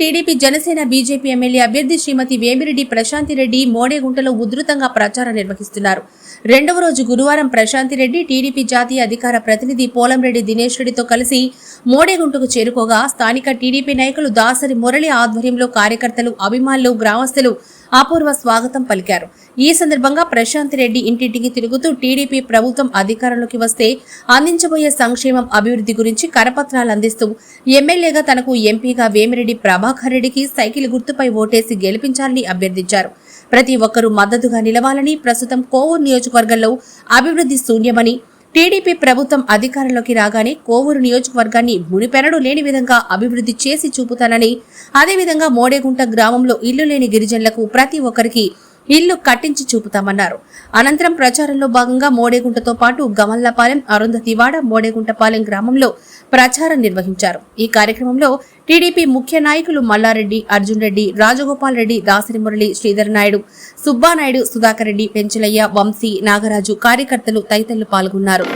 TDP Janasena BJP MLA అభ్యర్థి శ్రీమతి వేమిరెడ్డి ప్రశాంతిరెడ్డి మోడేగుంటలో ఉధృతంగా ప్రచారం నిర్వహిస్తున్నారు. రెండవ రోజు గురువారం ప్రశాంతిరెడ్డి టీడీపీ జాతీయ అధికార ప్రతినిధి పోలంరెడ్డి దినేష్ రెడ్డితో కలిసి మోడేగుంటకు చేరుకోగా స్థానిక టీడీపీ నాయకులు దాసరి మురళి ఆధ్వర్యంలో కార్యకర్తలు అభిమానులు గ్రామస్తులు అపూర్వ స్వాగతం పలికారు. ఈ సందర్భంగా ప్రశాంత్ రెడ్డి ఇంటింటికి తిరుగుతూ టీడీపీ ప్రభుత్వం అధికారంలోకి వస్తే అందించబోయే సంక్షేమం అభివృద్ధి గురించి కరపత్రాలు అందిస్తూ ఎమ్మెల్యేగా తనకు ఎంపీగా వేమిరెడ్డి ప్రభాకర్ రెడ్డికి సైకిల్ గుర్తుపై ఓటేసి గెలిపించాలని అభ్యర్థించారు. ప్రతి ఒక్కరూ మద్దతుగా నిలవాలని ప్రస్తుతం కోవూరు నియోజకవర్గంలో అభివృద్ధి శూన్యమని టీడీపీ ప్రభుత్వం అధికారంలోకి రాగానే కోవూరు నియోజకవర్గాన్ని మునిపెనడు లేని విధంగా అభివృద్ధి చేసి చూపుతానని అదేవిధంగా మోడేగుంట గ్రామంలో ఇల్లు లేని గిరిజనులకు ప్రతి ఒక్కరికి ఇల్లు కట్టించి చూపుతామన్నారు. అనంతరం ప్రచారంలో భాగంగా మోడేగుంటతో పాటు గమల్లపాలెం అరుంధతివాడ మోడేగుంటపాలెం గ్రామంలో ప్రచారం నిర్వహించారు. ఈ కార్యక్రమంలో టీడీపీ ముఖ్య నాయకులు మల్లారెడ్డి అర్జున్ రెడ్డి రాజగోపాల్ రెడ్డి దాసరి మురళి శ్రీధర్ నాయుడు సుబ్బానాయుడు సుధాకర్ రెడ్డి పెంచలయ్య వంశీ నాగరాజు కార్యకర్తలు తదితరులు పాల్గొన్నారు.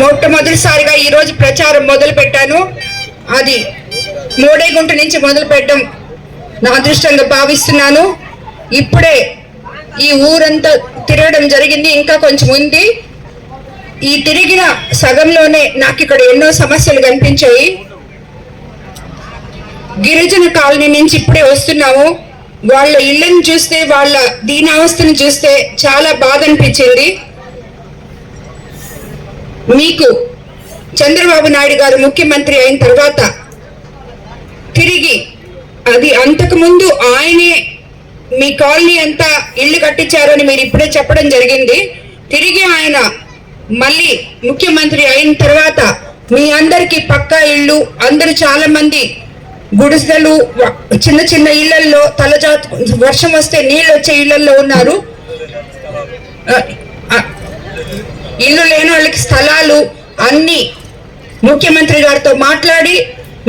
మొట్టమొదటిసారిగా ఈరోజు ప్రచారం మొదలు పెట్టాను. అది మోడేగుంట నుంచి మొదలు పెట్టడం నా అదృష్టంగా భావిస్తున్నాను. ఇప్పుడే ఈ ఊరంతా తిరగడం జరిగింది. ఇంకా కొంచెం ఉంది. ఈ తిరిగిన సగంలోనే నాకు ఇక్కడ ఎన్నో సమస్యలు కనిపించాయి. గిరిజన కాలనీ నుంచి ఇప్పుడే వస్తున్నాము. వాళ్ళ ఇళ్ళని చూస్తే వాళ్ళ దీనావస్థను చూస్తే చాలా బాధ అనిపించింది. మీకు చంద్రబాబు నాయుడు గారు ముఖ్యమంత్రి అయిన తర్వాత తిరిగి అది అంతకుముందు ఆయనే మీ కాలనీ అంతా ఇల్లు కట్టించారని మీరు ఇప్పుడే చెప్పడం జరిగింది. తిరిగి ఆయన మళ్ళీ ముఖ్యమంత్రి అయిన తర్వాత మీ అందరికీ పక్కా ఇల్లు అందరూ చాలా మంది గుడిసెలు చిన్న చిన్న ఇళ్ళల్లో తలజా వర్షం వస్తే నీళ్ళు వచ్చే ఇళ్ళల్లో ఉన్నారు. ఇల్లు లేని వాళ్ళకి స్థలాలు అన్ని ముఖ్యమంత్రి గారితో మాట్లాడి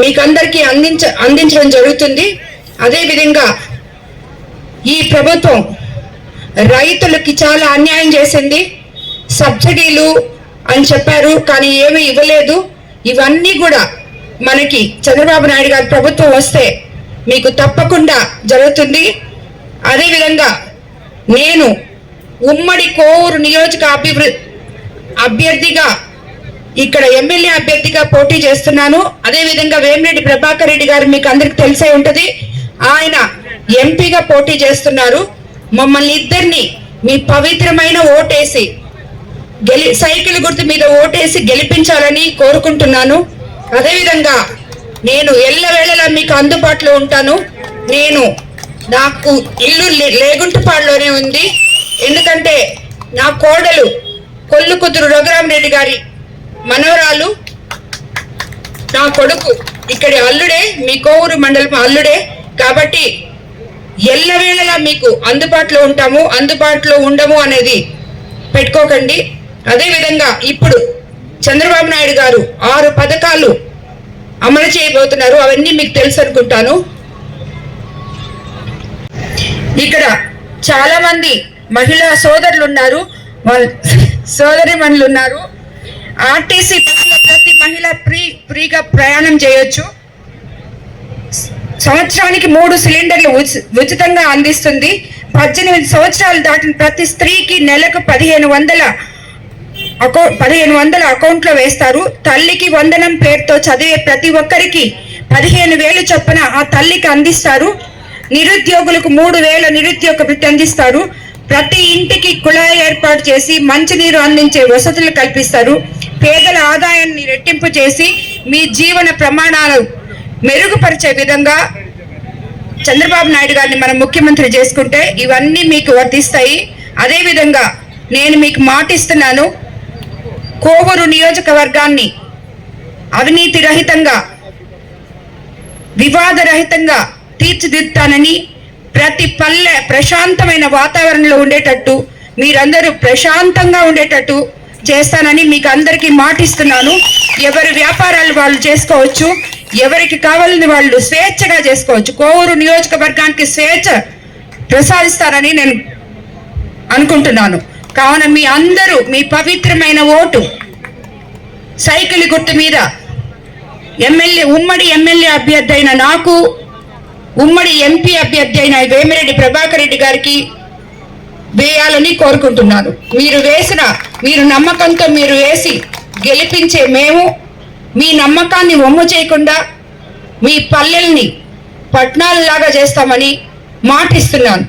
మీకు అందరికీ అందించ అందించడం జరుగుతుంది. అదేవిధంగా ఈ ప్రభుత్వం రైతులకి చాలా అన్యాయం చేసింది. సబ్సిడీలు అని చెప్పారు కానీ ఏమీ ఇవ్వలేదు. ఇవన్నీ కూడా మనకి చంద్రబాబు నాయుడు గారి ప్రభుత్వం వస్తే మీకు తప్పకుండా జరుగుతుంది. అదేవిధంగా నేను ఉమ్మడి కోవూరు నియోజక అభివృద్ధి అభ్యర్థిగా ఇక్కడ ఎమ్మెల్యే అభ్యర్థిగా పోటీ చేస్తున్నాను. అదేవిధంగా వేమిరెడ్డి ప్రభాకర్ రెడ్డి గారు మీకు అందరికి తెలిసే ఉంటుంది. ఆయన ఎంపీగా పోటీ చేస్తున్నారు. మమ్మల్ని ఇద్దరిని మీ పవిత్రమైన ఓటేసి గెలి సైకిల్ గుర్తు మీద ఓటేసి గెలిపించాలని కోరుకుంటున్నాను. అదేవిధంగా నేను ఎల్లవేళలా మీకు అందుబాటులో ఉంటాను. నేను నాకు ఇల్లు లే- లేగుంటపాడులోనే ఉంది. ఎందుకంటే నా కోడలు కొల్లు కుదురు రఘురామరెడ్డి గారి మనవరాలు. నా కొడుకు ఇక్కడి అల్లుడే మీ కోవూరు మండలం అల్లుడే. కాబట్టి ఎల్లవేళలా మీకు అందుబాటులో ఉంటాము అందుబాటులో ఉండము అనేది పెట్టుకోకండి. అదేవిధంగా ఇప్పుడు చంద్రబాబు నాయుడు గారు ఆరు పథకాలు అమలు చేయబోతున్నారు. అవన్నీ మీకు తెలుసు అనుకుంటాను. ఇక్కడ చాలామంది మహిళా సోదరులు ఉన్నారు. వాళ్ళు సోదరి ఉన్నారు ఆర్టీసీ బస్సులో ప్రతి మహిళ ఫ్రీ ఫ్రీగా ప్రయాణం చేయొచ్చు. సంవత్సరానికి మూడు సిలిండర్లు ఉచి- ఉచితంగా అందిస్తుంది. పద్దెనిమిది సంవత్సరాలు దాటిన ప్రతి స్త్రీకి నెలకు పదిహేను వందల అకౌ పదిహేను వందల అకౌంట్లో వేస్తారు. తల్లికి వందనం పేరుతో చదివే ప్రతి ఒక్కరికి పదిహేను వేలు చొప్పున ఆ తల్లికి అందిస్తారు. నిరుద్యోగులకు మూడు వేల నిరుద్యోగ వృత్తి అందిస్తారు. ప్రతి ఇంటికి కుళాయి ఏర్పాటు చేసి మంచినీరు అందించే వసతులు కల్పిస్తారు. పేదల ఆదాయాన్ని రెట్టింపు చేసి మీ జీవన ప్రమాణాలు మెరుగుపరిచే విధంగా చంద్రబాబు నాయుడు గారిని మనం ముఖ్యమంత్రి చేసుకుంటే ఇవన్నీ మీకు వర్తిస్తాయి. అదేవిధంగా నేను మీకు మాటిస్తున్నాను కోవూరు నియోజకవర్గాన్ని అవినీతి రహితంగా వివాదరహితంగా తీర్చిదిద్దుతానని ప్రతి పల్లె ప్రశాంతమైన వాతావరణంలో ఉండేటట్టు మీరందరూ ప్రశాంతంగా ఉండేటట్టు చేస్తానని మీకు అందరికీ మాటిస్తున్నాను. ఎవరి వ్యాపారాలు వాళ్ళు చేసుకోవచ్చు ఎవరికి కావాలని వాళ్ళు స్వేచ్ఛగా చేసుకోవచ్చు. కోవూరు నియోజకవర్గానికి స్వేచ్ఛ ప్రసాదిస్తారని నేను అనుకుంటున్నాను. కావున మీ అందరూ మీ పవిత్రమైన ఓటు సైకిల్ గుర్తు మీద ఎమ్మెల్యే ఉమ్మడి ఎమ్మెల్యే అభ్యర్థి అయిన నాకు ఉమ్మడి ఎంపీ అభ్యర్థి అయిన వేమిరెడ్డి ప్రభాకర్ రెడ్డి గారికి వేయాలని కోరుకుంటున్నాను. మీరు వేసిన మీరు నమ్మకంతో మీరు వేసి గెలిపించే మేము మీ నమ్మకాన్ని వమ్ము చేయకుండా మీ పల్లెల్ని పట్నాలలాగా చేస్తామని మాటిస్తున్నాను.